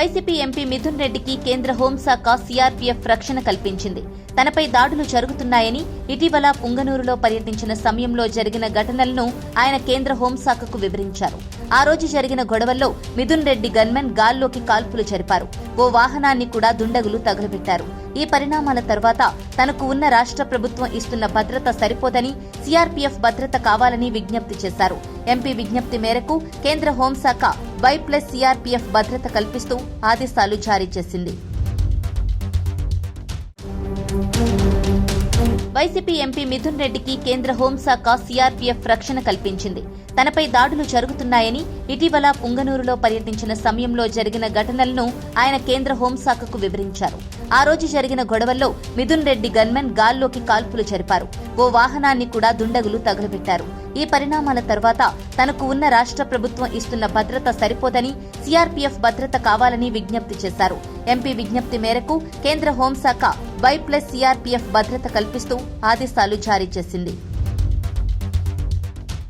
YCP MP Mithun రెడ్డికి కేంద్ర హోంశాఖ సీఆర్పీఎఫ్ రక్షణ కల్పించింది. తనపై దాడులు జరుగుతున్నాయని ఇటీవల పుంగనూరులో పర్యటించిన సమయంలో జరిగిన ఘటనలను ఆయన కేంద్ర హోంశాఖకు వివరించారు. ఆ రోజు జరిగిన గొడవల్లో మిథున్ రెడ్డి గన్మెన్ గాల్లోకి కాల్పులు జరిపారు. ఓ వాహనాన్ని కూడా దుండగులు తగులబెట్టారు. ఈ పరిణామాల తర్వాత తనకు ఉన్న రాష్ట్ర ప్రభుత్వం ఇస్తున్న భద్రత సరిపోదని సీఆర్పీఎఫ్ భద్రత కావాలని విజ్ఞప్తి చేశారు. ఎంపీ విజ్ఞప్తి మేరకు కేంద్ర హోంశాఖ వై ప్లస్ సీఆర్పీఎఫ్ భద్రత కల్పిస్తూ ఆదేశాలు జారీ చేసింది. వైసీపీ ఎంపీ మిథున్ రెడ్డికి కేంద్ర హోంశాఖ సీఆర్పీఎఫ్ రక్షణ కల్పించింది. తనపై దాడులు జరుగుతున్నాయని ఇటీవల పుంగనూరులో పర్యటించిన సమయంలో జరిగిన ఘటనలను ఆయన కేంద్ర హోంశాఖకు వివరించారు. ఆ రోజు జరిగిన గొడవల్లో మిథున్ రెడ్డి గన్మెన్ గాల్లోకి కాల్పులు జరిపారు. ఓ వాహనాన్ని కూడా దుండగులు తగులబెట్టారు. ఈ పరిణామాల తర్వాత తనకు ఉన్న రాష్ట్ర ప్రభుత్వం ఇస్తున్న భద్రత సరిపోదని సీఆర్పీఎఫ్ భద్రత కావాలని విజ్ఞప్తి చేశారు. ఎంపీ విజ్ఞప్తి మేరకు కేంద్ర హోంశాఖ వై ప్లస్ సీఆర్పీఎఫ్ భద్రత కల్పిస్తూ ఆదేశాలు జారీ చేసింది.